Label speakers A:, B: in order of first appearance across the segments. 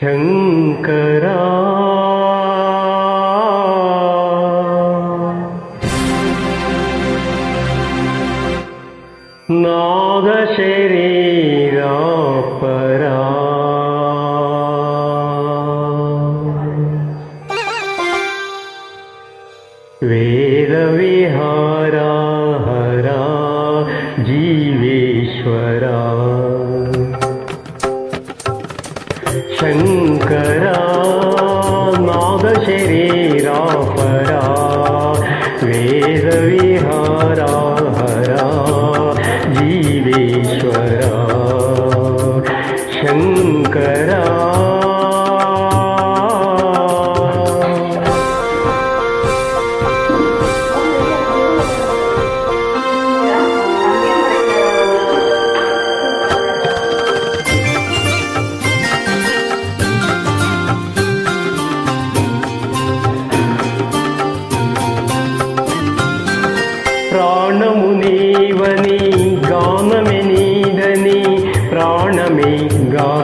A: शङ्करा। नागशरीरा परा वेदविहार। శంకరా. ప్రాణము నీవని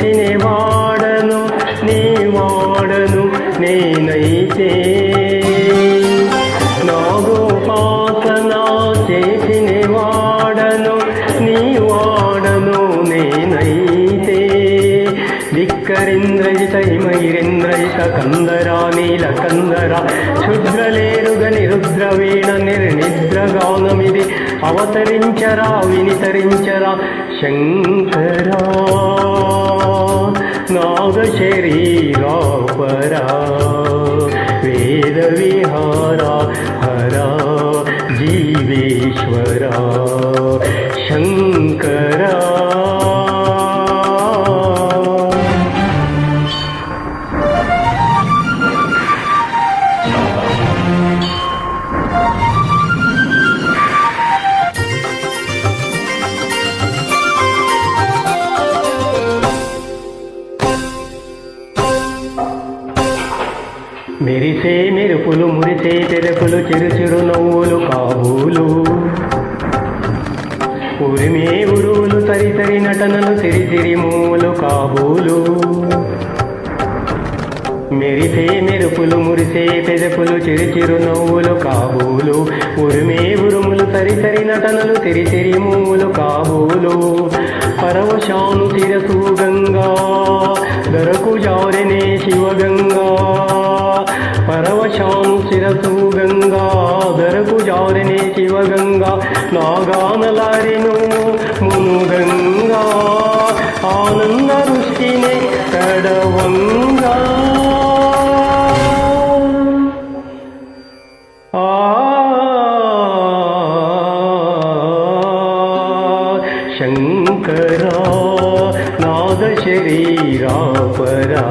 A: చేసిన వాడను నీ వాడను నేనైతే. నాగోపాసన చేసిన వాడను నీ వాడను నేనైతే. ధిక్కరింద్రజిత హిమైరింద్రజిత కందరా నీల కందర శుద్రలేరుగ నిరుద్రవీణ నిర్నిద్రగానమిది అవతరించరా వినితరించరా శంకరా. नागशरीरापरा वेदविहारा हरा जीवेश्वरा। మెరిసే మెరుపులు మురిసే తెరపులు చిరు చిరు నవ్వులు కాబూలు. ఉరిమే ఉరువులు తరి తరి నటనలు సిరి సిరి మూలు కాబూలు. మెరిసే మెరుపులు మురిసే పెదపులు చిరు చిరు నవ్వులు కాబూలు. ఉరిమే ఉరుములు తరి తరి నటనలు తిరి తిరి మూలు కాబూలు. పరవశాను శిరసు గంగా దరకు జారినే శివగంగా. పరవశాం శిరసు గంగా దరకు జారినే శివగంగా నాగానలారిను మునుగంగా ఆనంద ఋషిని కడవంగా శంకరా నాద శరీరా పరా